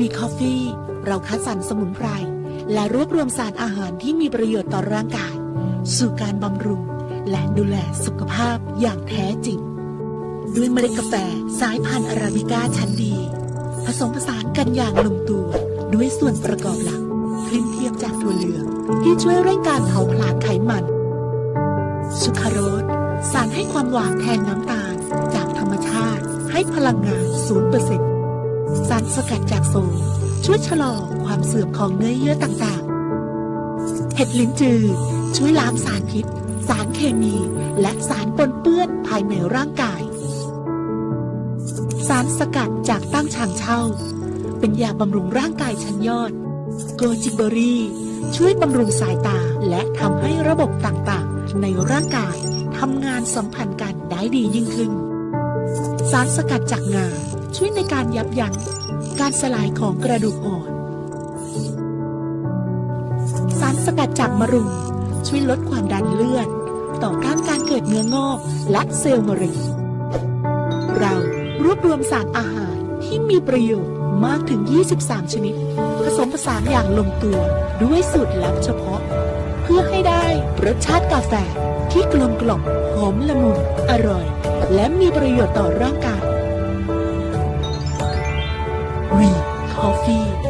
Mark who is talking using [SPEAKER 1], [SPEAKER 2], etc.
[SPEAKER 1] มีคัดสรรสมุนไพร และรวบรวมสารอาหารที่มีประโยชน์ต่อร่างกาย สู่การบำรุง และดูแลสุขภาพอย่างแท้จริง ด้วยเมล็ดกาแฟสายพันธุ์อาราบิก้าชั้นดี ผสมผสานกันอย่างลงตัวด้วยส่วนประกอบหลักคลินเทียมจากถั่วเหลืองที่ช่วยเร่งการเผาผลาญไขมันสุคารสสารให้ความหวานแทนน้ำตาล จากธรรมชาติให้พลังงาน 0% สารสกัดจากโซมช่วยชะลอความเสื่อมของเนื้อเยื่อต่างๆ เห็ดลิ้นจือ ช่วยล้างสารพิษ สารเคมี และสารปนเปื้อนภายในร่างกาย สารสกัดจากตั้งฉางเช่า เป็นยาบำรุงร่างกายชั้นยอด โกจิเบอรี่ ช่วยบำรุงสายตาและทำให้ระบบต่างๆ ในร่างกายทำงานสัมพันธ์กันได้ดียิ่งขึ้น สารสกัดจากงา ช่วยในการยับยั้งการสลายของกระดูกอ่อน สารสกัดจากมะรุมช่วยลดความดันเลือด ต่อต้านการเกิดเนื้องอกและเซลล์มะเร็ง เรารวบรวมสารอาหารที่มีประโยชน์มากถึง 23 ชนิด ผสมผสานอย่างลงตัวด้วยสูตรลับเฉพาะ เพื่อให้ได้รสชาติกาแฟที่กลมกล่อมหอมละมุนอร่อย และมีประโยชน์ต่อร่างกาย วีคอฟฟี่